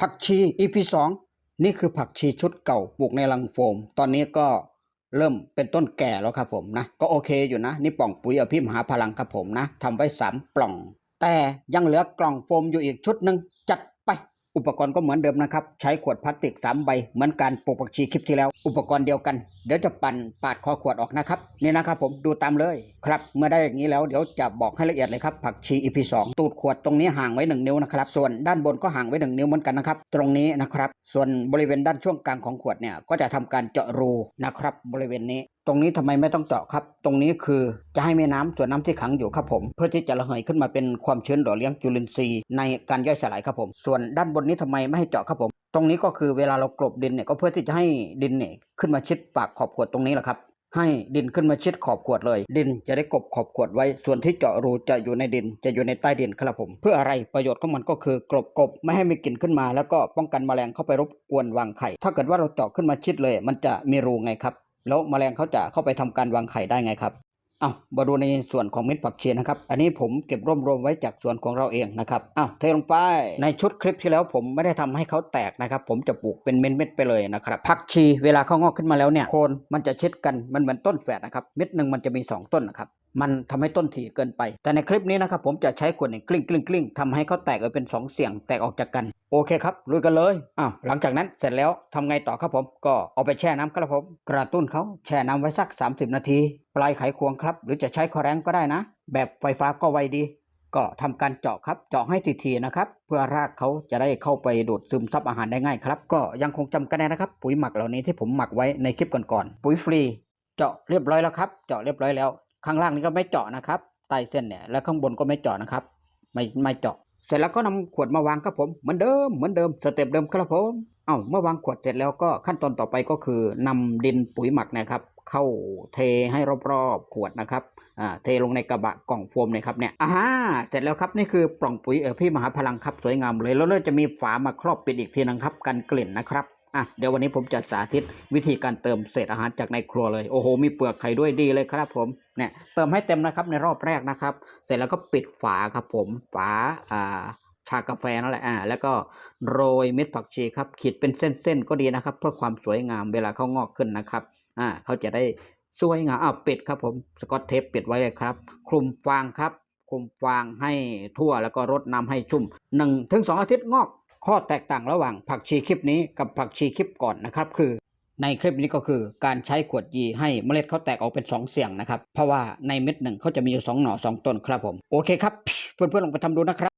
ผักชีอีพีสองนี่คือผักชีชุดเก่าปลูกในลังโฟม ตอนนี้ก็เริ่มเป็นต้นแก่แล้วครับผมนะ ก็โอเคอยู่นะ นี่ปล่องปุ๋ยอภิมหาพลังครับผมนะทำไว้สามปล่อง แต่ยังเหลือกล่องโฟมอยู่อีกชุดหนึ่ง อุปกรณ์ก็เหมือนเดิมนะครับ ใช้ขวดพลาสติก 3 ใบ เหมือนการปลูกผักชีคลิปที่แล้ว อุปกรณ์เดียวกัน เดี๋ยวจะปั่นปาดคอขวดออกนะครับ นี่นะครับผมดูตามเลยครับ เมื่อได้อย่างนี้แล้วเดี๋ยวจะบอกให้ละเอียดเลยครับ ผักชี EP 2ตูดขวดตรงนี้ห่างไว้ 1 นิ้วนะครับ ส่วนด้านบนก็ห่างไว้ 1 นิ้วเหมือนกันนะครับ ตรงนี้นะครับ ส่วนบริเวณด้านช่วงกลางของขวดเนี่ยก็จะทำการเจาะรูนะครับบริเวณนี้ ตรงนี้ทำไมไม่ต้องเจาะครับ ตรงนี้คือจะให้แม่น้ำส่วนน้ำที่ขังอยู่ครับผม เพื่อที่จะระเหยขึ้นมาเป็นความชื้นหล่อเลี้ยงจุลินทรีย์ในการย่อยสลายครับผม ส่วนด้านบนนี้ทำไมไม่ให้เจาะครับผม ตรงนี้ก็คือเวลาเรากลบดินเนี่ยก็เพื่อที่จะให้ดินเนี่ยขึ้นมาชิดปากขอบขวดตรงนี้แหละครับ ให้ดินขึ้นมาชิดขอบขวดเลย ดินจะได้กบขอบขวดไว้ ส่วนที่เจาะรูจะอยู่ในดิน จะอยู่ในใต้ดินครับผม เพื่ออะไรประโยชน์ของมันก็คือกลบกบไม่ให้มีกลิ่นขึ้นมา แล้วก็ป้องกันแมลงเข้าไปรบกวนวางไข่ ถ้าเกิดว่าเราเจาะขึ้นมาชิดเลย มันจะมีรูไงครับ แล้วแมลงเขาจะเข้าไปทำการวางไข่ได้ไงครับอ้าวมาดูในส่วนของเม็ดผักชีนะครับ อันนี้ผมเก็บรวบรวมไว้จากส่วนของเราเองนะครับอ้าวเทลงไป ในชุดคลิปที่แล้วผมไม่ได้ทำให้เขาแตกนะครับ ผมจะปลูกเป็นเม็ดๆไปเลยนะครับ ผักชีเวลาเขางอกขึ้นมาแล้วเนี่ย โคนมันจะเช็ดกัน มันเหมือนต้นแฝดนะครับ เม็ดหนึ่งมันจะมี 2 ต้นนะครับ มันทำให้ต้นถี่เกินไป แต่ในคลิปนี้นะครับผมจะใช้ขวดเนี่ยกลิ้งกลิ้งกลิ้งทำให้เขาแตกออกเป็น 2 เสียงแตกออกจากกัน โอเคครับลุยกันเลยอ้าวหลังจากนั้นเสร็จแล้วทำไงต่อครับผม ก็เอาไปแช่น้ำครับผม กระตุ้นเขาแช่น้ำไว้สัก 30 นาที ปลายไขควงครับ หรือจะใช้คอแรงก็ได้นะ แบบไฟฟ้าก็ไวดี ก็ทำการเจาะครับเจาะให้ทีๆนะครับ เพื่อรากเขาจะได้เข้าไปดูดซึมซับอาหารได้ง่ายครับ ก็ยังคงจำกันได้นะครับ ปุ๋ยหมักเหล่านี้ที่ผมหมักไว้ในคลิปก่อนๆปุ๋ยฟรี เจาะเรียบร้อยแล้วครับ เจาะเรียบร้อยแล้ว ข้างล่างนี้ก็ไม่เจาะนะครับใต้เส้นเนี่ยและข้างบนก็ไม่เจาะนะครับ ไม่ไม่เจาะ เสร็จแล้วก็นำขวดมาวางครับผมเหมือนเดิมเหมือนเดิมสเต็ปเดิมครับผมเอ้าเมื่อวางขวดเสร็จแล้วก็ขั้นตอนต่อไปก็คือนำดินปุ๋ยหมักนะครับ เข้าเทให้รอบๆขวดนะครับอ่าเทลงในกระบะกล่องโฟมเนี่ยครับเนี่ยอ่าฮะเสร็จแล้วครับนี่คือปล่องปุ๋ยเออพี่มหาพลังครับสวยงามเลยแล้วเราจะมีฝามาครอบปิดอีกทีนึงครับกันกลิ่นนะครับ อะเดี๋ยววันนี้ผมจะสาธิตวิธีการเติมเศษอาหารจากในครัวเลยโอ้โหมีเปลือกไข่ด้วยดีเลยครับผมเนี่ยเติมให้เต็มนะครับในรอบแรกนะครับ เสร็จแล้วก็ปิดฝาครับผมฝาอ่าชากาแฟนั่นแหละอ่าแล้วก็โรยเม็ดผักชีครับขีดเป็นเส้นๆก็ดีนะครับ เพื่อความสวยงามเวลาเขางอกขึ้นนะครับอ่าเขาจะได้สวยงามอ้าวปิดครับผมสกอตเทปปิดไว้เลยครับ คลุมฟางครับคลุมฟางให้ทั่วแล้วก็รดน้ำให้ชุ่มหนึ่งถึงสองอาทิตย์งอก ข้อแตกต่างระหว่างผักชีคลิปนี้กับผักชีคลิปก่อนนะครับ คือ ในคลิปนี้ก็คือการใช้ขวดยีให้เมล็ดเขาแตกออกเป็น 2 เสียงนะครับ เพราะว่าในเม็ดหนึ่งเขาจะมีอยู่2หน่อ2ต้นครับผม โอเคครับ เพื่อนๆลองไปทำดูนะครับ